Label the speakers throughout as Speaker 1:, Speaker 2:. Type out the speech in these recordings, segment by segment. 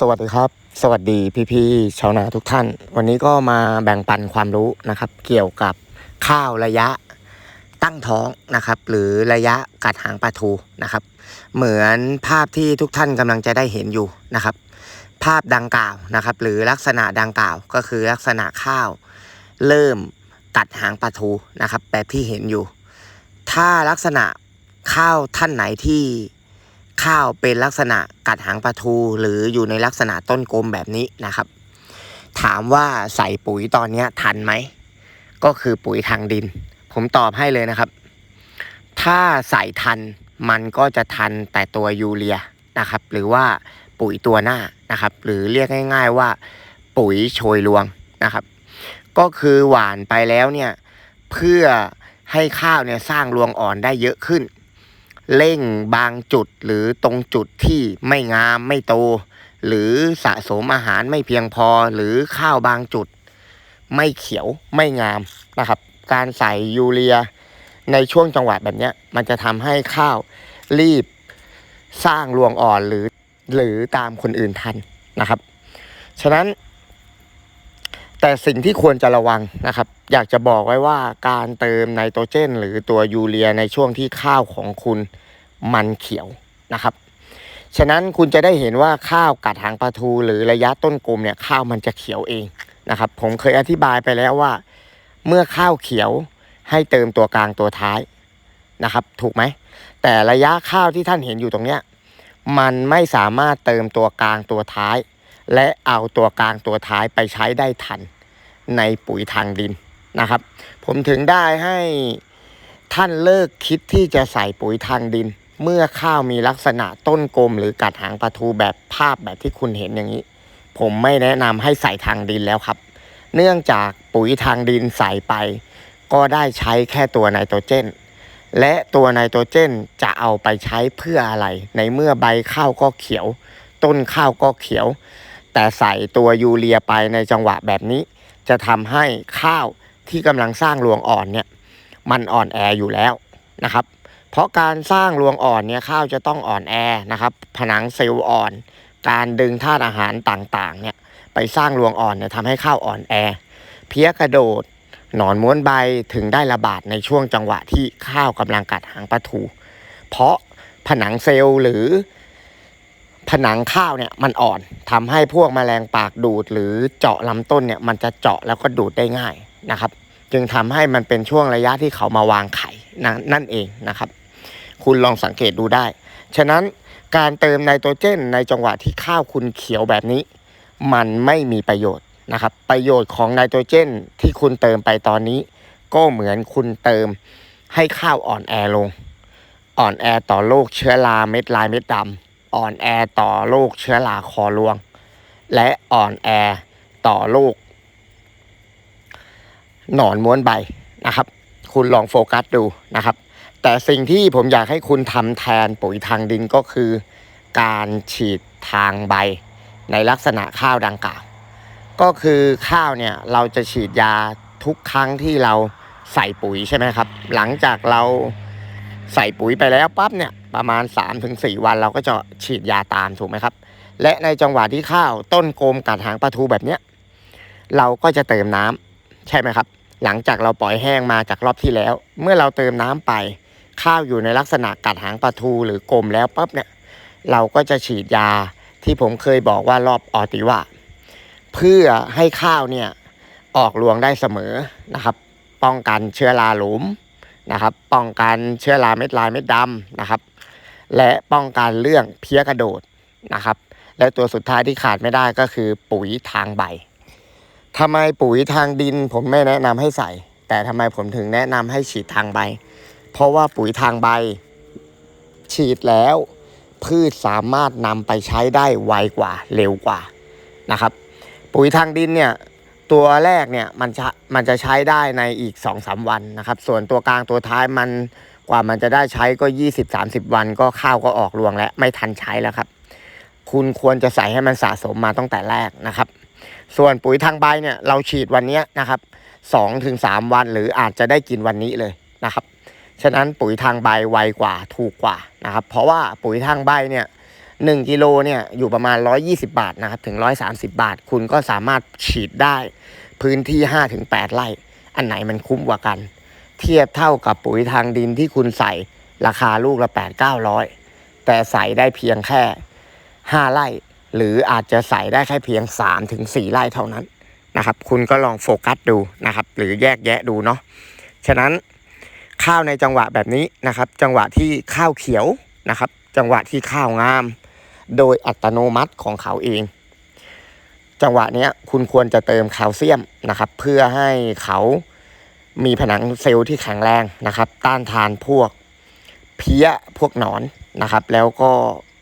Speaker 1: สวัสดีครับ สวัสดีพี่ๆชาวนาทุกท่าน วันนี้ก็มาแบ่งปันความรู้นะครับ เกี่ยวกับข้าวระยะตั้งท้องนะครับ หรือระยะกัดหางปลาทูนะครับ เหมือนภาพที่ทุกท่านกำลังจะได้เห็นอยู่นะครับ ภาพดังกล่าวนะครับ หรือลักษณะดังกล่าวก็คือลักษณะข้าว เริ่มกัดหางปลาทูนะครับแบบที่เห็นอยู่ ถ้าลักษณะข้าวท่านไหนที่ ข้าวเป็นลักษณะกัดหางปลาทู หรืออยู่ในลักษณะต้นกลมแบบนี้นะครับ ถามว่าใส่ปุ๋ยตอนนี้ทันไหม ก็คือปุ๋ยทางดิน ผมตอบให้เลยนะครับ ถ้าใส่ทันมันก็จะทันแต่ตัวยูเรียนะครับ หรือว่าปุ๋ยตัวหน้านะครับ หรือเรียกง่าย ๆว่าปุ๋ยโชยรวงนะครับ ก็คือหวานไปแล้วเนี่ยเพื่อให้ข้าวเนี่ยสร้างรวงอ่อนได้เยอะขึ้น เร่งบางจุดหรือตรงจุดที่ไม่งามไม่โต หรือสะสมอาหารไม่เพียงพอหรือข้าวบางจุด ไม่เขียวไม่งามนะครับ การใส่ยูเรียในช่วงจังหวะแบบนี้มันจะทำให้ข้าวรีบสร้างรวงอ่อนหรือหรือตามคนอื่นทันนะครับ ฉะนั้น แต่สิ่งที่ควรจะระวังนะครับ อยากจะบอกไว้ว่าการเติมไนโตรเจน หรือตัวยูเรียในช่วงที่ข้าวของคุณมันเขียวนะครับ ฉะนั้นคุณจะได้เห็นว่าข้าวกัดหางปลาทูหรือระยะต้นกลมเนี่ยข้าวมันจะเขียวเองนะครับ ผมเคยอธิบายไปแล้วว่า เมื่อข้าวเขียวให้เติมตัวกลางตัวท้ายนะครับ ถูกไหม แต่ระยะข้าวที่ท่านเห็นอยู่ตรงเนี้ยมันไม่สามารถเติมตัวกลางตัวท้าย และเอาตัวกลางตัวท้ายไปใช้ได้ทัน ในปุ๋ยทางดินนะครับ ผมถึงได้ให้ท่านเลิกคิดที่จะใส่ปุ๋ยทางดิน เมื่อข้าวมีลักษณะต้นกลมหรือกัดหางปลาทูแบบภาพแบบที่คุณเห็นอย่างนี้ ผมไม่แนะนำให้ใส่ทางดินแล้วครับ เนื่องจากปุ๋ยทางดินใส่ไป ก็ได้ใช้แค่ตัวไนโตรเจน และตัวไนโตรเจนจะเอาไปใช้เพื่ออะไร ในเมื่อใบข้าวก็เขียว ต้นข้าวก็เขียว แต่ใส่ตัวยูเรียไปในจังหวะแบบนี้ จะทำให้ข้าวที่กำลังสร้างรวงอ่อนเนี่ยมันอ่อนแออยู่แล้วนะครับ เพราะการสร้างรวงอ่อนเนี่ยข้าวจะต้องอ่อนแอนะครับ ผนังเซลล์อ่อน การดึงธาตุอาหารต่างๆเนี่ยไปสร้างรวงอ่อนเนี่ยทำให้ข้าวอ่อนแอ เพี้ยกระโดดหนอนม้วนใบถึงได้ระบาดในช่วงจังหวะที่ข้าวกำลังกัดหางปลาทู เพราะผนังเซลล์หรือ ผนังข้าวเนี่ยมันอ่อนทำให้พวกแมลงปากดูด หรือเจาะลำต้นเนี่ยมันจะเจาะแล้วก็ดูดได้ง่ายนะครับ จึงทำให้มันเป็นช่วงระยะที่เขามาวางไข่นนั่นเองนะครับ คุณลองสังเกตดูได้ ฉะนั้นการเติมไนโตรเจนในจังหวะที่ข้าวคุณเขียวแบบนี้ มันไม่มีประโยชน์นะครับ ประโยชน์ของไนโตรเจนที่คุณเติมไปตอนนี้ ก็เหมือนคุณเติมให้ข้าวอ่อนแอลง อ่อนแอต่อโรคเชื้อราเม็ดลายเม็ดดำ อ่อนแอต่อโรคเชื้อราคอรวง และอ่อนแอต่อโรคหนอนม้วนใบนะครับ คุณลองโฟกัสดูนะครับ แต่สิ่งที่ผมอยากให้คุณทำแทนปุ๋ยทางดินก็คือ การฉีดทางใบ ในลักษณะข้าวดังกล่าว ก็คือข้าวเนี่ยเราจะฉีดยาทุกครั้งที่เราใส่ปุ๋ยใช่ไหมครับ หลังจากเราใส่ปุ๋ยไปแล้วปั๊บเนี่ย ประมาณ 3-4 วันเราก็จะฉีดยาตามถูกไหมครับ และในจังหวะที่ข้าวต้นโกมกัดหางปลาทูแบบเนี้ยเราก็จะเติมน้ำใช่ไหมครับ หลังจากเราปล่อยแห้งมาจากรอบที่แล้ว เมื่อเราเติมน้ำไป ข้าวอยู่ในลักษณะกัดหางปลาทูหรือกลมแล้วปั๊บเนี่ยเราก็จะฉีดยาที่ผมเคยบอกว่ารอบออติว่าเพื่อให้ข้าวเนี่ยออกรวงได้เสมอนะครับ ป้องกันเชื้อราหลุมนะครับ ป้องกันเชื้อราเม็ดลายเม็ดดำนะครับ และป้องกันเรื่องเพี้ยกระโดดนะครับ และตัวสุดท้ายที่ขาดไม่ได้ก็คือปุ๋ยทางใบทำไมปุ๋ยทางดินผมไม่แนะนำให้ใส่ แต่ทำไมผมถึงแนะนำให้ฉีดทางใบ เพราะว่าปุ๋ยทางใบ ฉีดแล้ว พืชสามารถนำไปใช้ได้ไวกว่าเร็วกว่านะครับ ปุ๋ยทางดินเนี่ยตัวแรกเนี่ยมันจะมันจะใช้ได้ในอีก2อสวันนะครับ ส่วนตัวกลางตัวท้ายมัน กว่ามันจะได้ใช้ก็20-30วันก็ข้าวก็ออกรวงแล้วไม่ทันใช้แล้วครับ คุณควรจะใส่ให้มันสะสมมาตั้งแต่แรกนะครับ ส่วนปุ๋ยทางใบเนี่ยเราฉีดวันนี้นะครับสองถึงสามวันหรืออาจจะได้กินวันนี้เลยนะครับ ฉะนั้นปุ๋ยทางใบไวกว่าถูกกว่านะครับ เพราะว่าปุ๋ยทางใบเนี่ย1กิโลเนี่ยอยู่ประมาณ 120 บาทนะครับถึง 130 บาท คุณก็สามารถฉีดได้ พื้นที่ 5-8 ไร่ อันไหนมันคุ้มกว่ากัน เทียบเท่ากับปุ๋ยทางดินที่คุณใส่ราคาลูกละ 8-900 แต่ใส่ได้เพียงแค่ 5 ไร่ หรืออาจจะใส่ได้แค่เพียง 3-4 ไร่เท่านั้นนะครับ คุณก็ลองโฟกัสดูนะครับ หรือแยกแยะดูเนาะฉะนั้นข้าวในจังหวะแบบนี้นะครับ จังหวะที่ข้าวเขียวนะครับ จังหวะที่ข้าวงาม โดยอัตโนมัติของเขาเอง จังหวะเนี้ยคุณควรจะเติมแคลเซียมนะครับ เพื่อให้เขา มีผนังเซลล์ที่แข็งแรงนะครับ ต้านทานพวกเพี้ยพวกหนอนนะครับ แล้วก็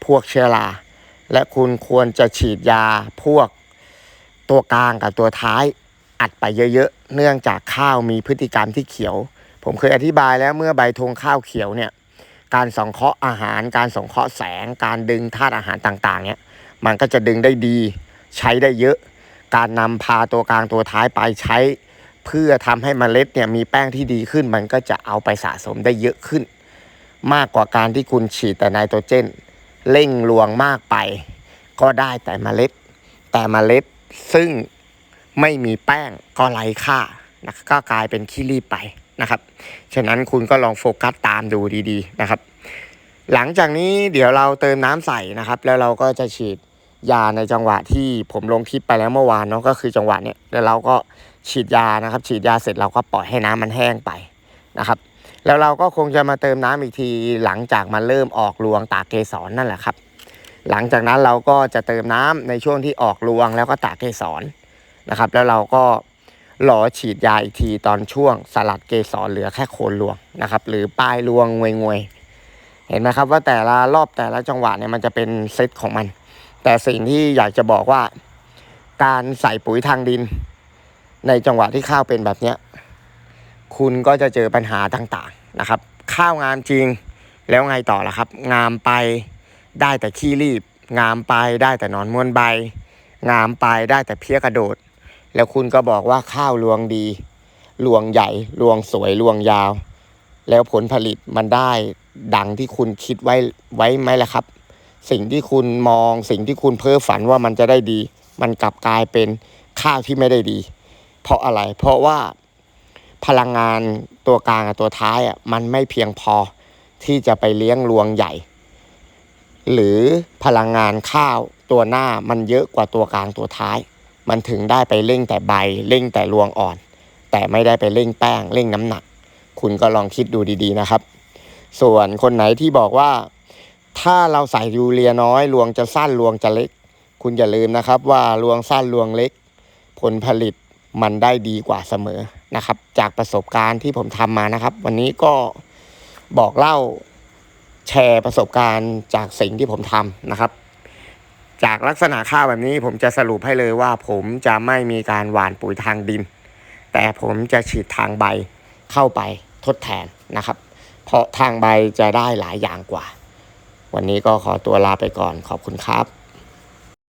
Speaker 1: พวกเชื้อราและคุณควรจะฉีดยาพวกตัวกลางกับตัวท้ายอัดไปเยอะๆ เนื่องจากข้าวมีพฤติกรรมที่เขียว ผมเคยอธิบายแล้วเมื่อใบธงข้าวเขียวเนี่ยการสังเคราะห์อาหาร การสังเคราะห์แสง การดึงธาตุอาหารต่างๆเนี่ยมันก็จะดึงได้ดีใช้ได้เยอะ การนำพาตัวกลางตัวท้ายไปใช้ เพื่อทำให้เมล็ดเนี่ยมีแป้งที่ดีขึ้น มันก็จะเอาไปสะสมได้เยอะขึ้น มากกว่าการที่คุณฉีดแต่ไนโตรเจนเร่งรวงมากไป ก็ได้แต่เมล็ด แต่เมล็ดซึ่งไม่มีแป้งก็ไร้ค่านะก็กลายเป็นขี้รีบไปนะครับ ฉะนั้นคุณก็ลองโฟกัสตามดูดีๆนะครับ หลังจากนี้เดี๋ยวเราเติมน้ำใส่นะครับ แล้วเราก็จะฉีดยาในจังหวะที่ผมลงคลิปไปแล้วเมื่อวานเนาะก็คือจังหวะเนี้ยแล้วเราก็ ฉีดยานะครับ ฉีดยาเสร็จเราก็ปล่อยให้น้ำมันแห้งไปนะครับ แล้วเราก็คงจะมาเติมน้ำอีกทีหลังจากมันเริ่มออกรวงตากเกสรนั่นแหละครับ หลังจากนั้นเราก็จะเติมน้ำในช่วงที่ออกรวงแล้วก็ตากเกสรนะครับ แล้วเราก็รอฉีดยาอีกทีตอนช่วงสลัดเกสรเหลือแค่โคนรวงนะครับ หรือปลายรวงงวยๆเห็นไหมครับว่าแต่ละรอบแต่ละจังหวะเนี่ยมันจะเป็นเซตของมัน แต่สิ่งที่อยากจะบอกว่า การใส่ปุ๋ยทางดิน ในจังหวะที่ข้าวเป็นแบบเนี้ยคุณก็จะเจอปัญหาต่างๆนะครับ ข้าวงามจริงแล้วไงต่อล่ะครับ งามไปได้แต่ขี้รีบ งามไปได้แต่นอนม้วนใบ งามไปได้แต่เพี้ยกระโดด แล้วคุณก็บอกว่าข้าวรวงดีรวงใหญ่รวงสวยรวงยาว แล้วผลผลิตมันได้ดังที่คุณคิดไว้ไว้ไหมล่ะครับ สิ่งที่คุณมองสิ่งที่คุณเพ้อฝันว่ามันจะได้ดี มันกลับกลายเป็นข้าวที่ไม่ได้ดี เพราะอะไร เพราะว่าพลังงานตัวกลางกับตัวท้ายอะมันไม่เพียงพอที่จะไปเลี้ยงรวงใหญ่ หรือพลังงานข้าวตัวหน้ามันเยอะกว่าตัวกลางตัวท้าย มันถึงได้ไปเร่งแต่ใบเร่งแต่รวงอ่อน แต่ไม่ได้ไปเร่งแป้งเร่งน้ำหนัก คุณก็ลองคิดดูดีๆนะครับ ส่วนคนไหนที่บอกว่า ถ้าเราใส่ยูเรียน้อยรวงจะสั้นรวงจะเล็ก คุณอย่าลืมนะครับว่ารวงสั้นรวงเล็ก ผลผลิต มันได้ดีกว่าเสมอนะครับ จากประสบการณ์ที่ผมทำมานะครับ วันนี้ก็บอกเล่าแชร์ประสบการณ์จากสิ่งที่ผมทำนะครับ จากลักษณะข้าวแบบนี้ผมจะสรุปให้เลยว่า ผมจะไม่มีการหว่านปุ๋ยทางดิน แต่ผมจะฉีดทางใบเข้าไปทดแทนนะครับ เพราะทางใบจะได้หลายอย่างกว่า วันนี้ก็ขอตัวลาไปก่อนขอบคุณครับ